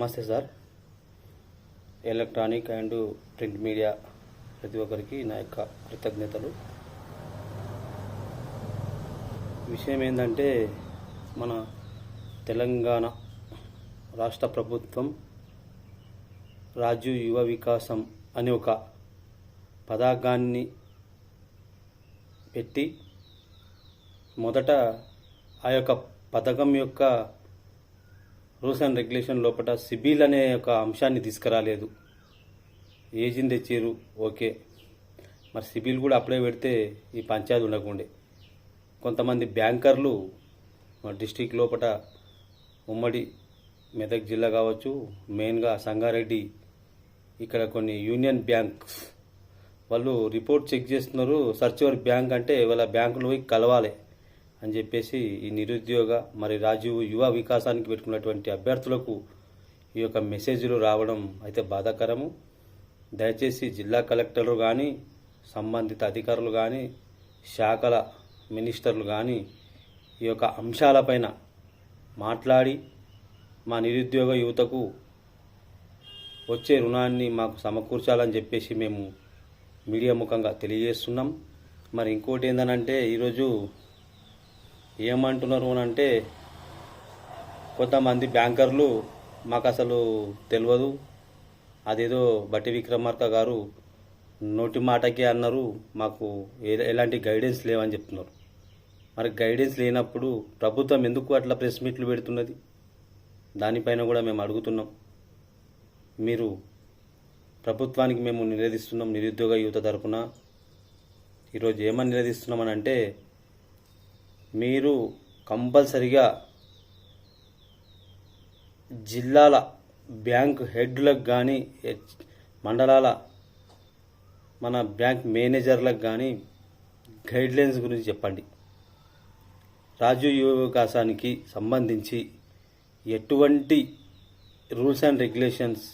నమస్తే sir. Electronic and print media ప్రతి ఒక్కరికి నా యొక్క కృతజ్ఞతలు. విషయం ఏంటంటే మన తెలంగాణ రాష్ట్ర ప్రభుత్వం రాజు యువ వికాసం అనే ఒక పథకాన్ని పెట్టి మొదట ఆ యొక్క పథకం యొక్క రూల్స్ అండ్ రెగ్యులేషన్ లోపల సిబిల్ అనే ఒక అంశాన్ని తీసుకురాలేదు. ఏజింగ్ తెచ్చారు ఓకే. మరి సిబిల్ కూడా అప్లై పెడితే ఈ పంచాయతీ ఉండకుండే. కొంతమంది బ్యాంకర్లు మా డిస్టిక్ లోపల ఉమ్మడి మెదక్ జిల్లా కావచ్చు మెయిన్గా సంగారెడ్డి ఇక్కడ కొన్ని యూనియన్ బ్యాంక్స్. వాళ్ళు రిపోర్ట్ చెక్ చేస్తున్నారు సర్చ్ యువర్ బ్యాంక్ అంటే వాళ్ళ బ్యాంకులో పోయి కలవాలి. అని చెప్పేసి ఈ నిరుద్యోగ మరి రాజీవ్ యువ వికాసానికి పెట్టుకున్నటువంటి అభ్యర్థులకు ఈ యొక్క మెసేజ్లు రావడం అయితే బాధాకరము. దయచేసి జిల్లా కలెక్టర్లు కానీ సంబంధిత అధికారులు కానీ శాఖల మినిస్టర్లు కానీ ఈ యొక్క అంశాలపైన మాట్లాడి మా నిరుద్యోగ యువతకు వచ్చే రుణాన్ని మాకు సమకూర్చాలని చెప్పేసి మేము మీడియా ముఖంగా తెలియజేస్తున్నాం. మరి ఇంకోటి ఏంటనంటే ఈరోజు ఏమంటున్నారు అని అంటే కొంతమంది బ్యాంకర్లు మాకు అసలు తెలియదు అదేదో బట్టి విక్రమార్క గారు నోటి మాటకే అన్నారు మాకు ఎలాంటి గైడెన్స్ లేవని చెప్తున్నారు. మరి గైడెన్స్ లేనప్పుడు ప్రభుత్వం ఎందుకు అట్లా ప్రెస్ మీట్లు పెడుతున్నది? దానిపైన కూడా మేము అడుగుతున్నాం. మీరు ప్రభుత్వానికి మేము నివేదిస్తున్నాం నిరుద్యోగ యువత తరపున. ఈరోజు ఏమని నివేదిస్తున్నామని అంటే మీరు కంపల్సరిగా జిల్లాల బ్యాంక్ హెడ్లకు కానీ మండలాల మన బ్యాంక్ మేనేజర్లకు కానీ గైడ్లైన్స్ గురించి చెప్పండి. రాజు యువ వికాసానికి సంబంధించి ఎటువంటి రూల్స్ అండ్ రెగ్యులేషన్స్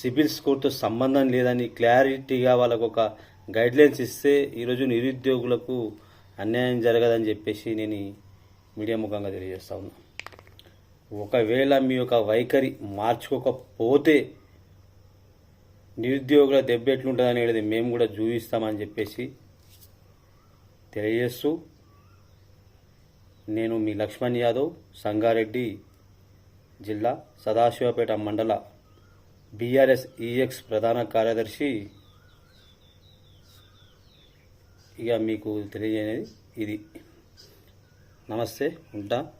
సిబిల్ స్కోర్తో సంబంధం లేదని క్లారిటీగా వాళ్ళకు ఒక గైడ్లైన్స్ ఇస్తే ఈరోజు నిరుద్యోగులకు అన్యాయం జరగదని చెప్పేసి నేను మీడియా ముఖంగా తెలియజేస్తా ఉన్నా. ఒకవేళ మీ యొక్క వైఖరి మార్చుకోకపోతే నిరుద్యోగుల దెబ్బ ఎట్లుంటుంది అనేది మేము కూడా చూపిస్తామని చెప్పేసి తెలియజేస్తూ నేను మీ లక్ష్మణ్ యాదవ్ సంగారెడ్డి జిల్లా సదాశివపేట మండల బీఆర్ఎస్ ఈఎక్స్ ప్రధాన కార్యదర్శి ఇక మీకు తెలియజేయనేది ఇది. నమస్తే ఉంటా.